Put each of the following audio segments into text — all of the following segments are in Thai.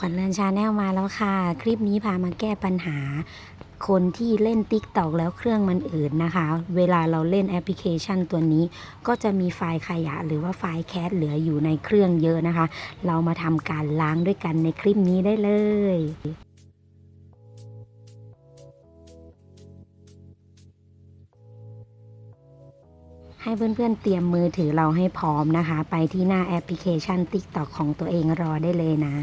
ขวัญเรือนชาแนลมาแล้วค่ะ คลิปนี้พามาแก้ปัญหา คนที่เล่น Tik t o อกแล้วเครื่องมันอืดนะคะ เวลาเราเล่นแอปพลิเคชันตัวนี้ ก็จะมีไฟล์ขยะหรือว่าไฟล์แคสเหลืออยู่ในเครื่องเยอะนะคะ เรามาทำการล้างด้วยกันในคลิปนี้ได้เลยให้เพื่อนๆเตรียมมือถือเราให้พร้อมนะคะ ไปที่หน้าแอปพลิเคชัน TikTok ของตัวเองรอได้เลยนะ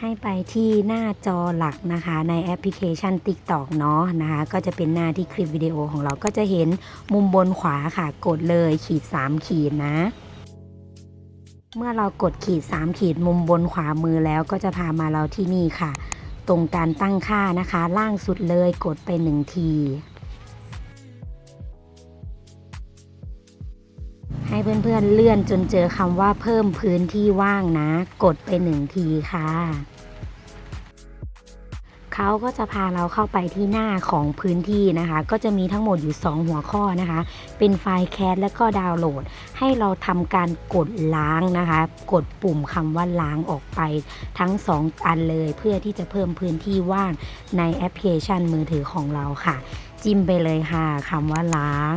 ให้ไปที่หน้าจอหลักนะคะในแอปพลิเคชัน TikTok เนาะนะคะก็จะเป็นหน้าที่คลิปวิดีโอของเราก็จะเห็นมุมบนขวาค่ะกดเลยขีด 3 ขีดนะ เมื่อเรากดขีด 3 ขีดมุมบนขวามือแล้วก็จะพามาเราที่นี่ค่ะ ตรงการตั้งค่านะคะ ล่างสุดเลยกดไป 1 ที ให้เพื่อนๆเลื่อนจนเจอคำว่าเพิ่มพื้นที่ว่างนะ กดไปหนึ่งทีค่ะเขาก็จะพาเราเข้าไปที่หน้าของพื้นที่นะคะ ก็จะมีทั้งหมดอยู่ 2 หัวข้อนะคะ เป็นไฟล์แคสและก็ดาวน์โหลด ให้เราทำการกดล้างนะคะ กดปุ่มคำว่าล้างออกไปทั้ง 2 อันเลย เพื่อที่จะเพิ่มพื้นที่ว่างในแอปพลิเคชันมือถือของเราค่ะ จิ้มไปเลยค่ะคำว่าล้าง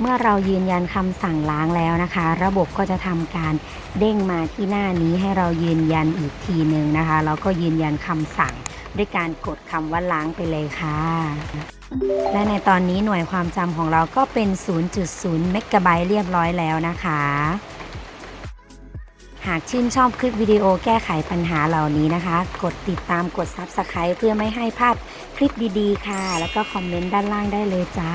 เมื่อเรายืนยันคำสั่งล้างแล้วนะคะ ระบบก็จะทำการเด้งมาที่หน้านี้ให้เรายืนยันอีกทีหนึ่งนะคะแล้วก็ยืนยันคำสั่ง ด้วยการกดคำว่าล้างไปเลยค่ะ และในตอนนี้หน่วยความจำของเราก็เป็น 0.0 เมกะไบต์เรียบร้อยแล้วนะคะ หากชื่นชอบคลิปวิดีโอแก้ไขปัญหาเหล่านี้นะคะ กดติดตามกด Subscribe เพื่อไม่ให้พลาดคลิปดีๆ ค่ะ แล้วก็คอมเมนต์ด้านล่างได้เลยจ้า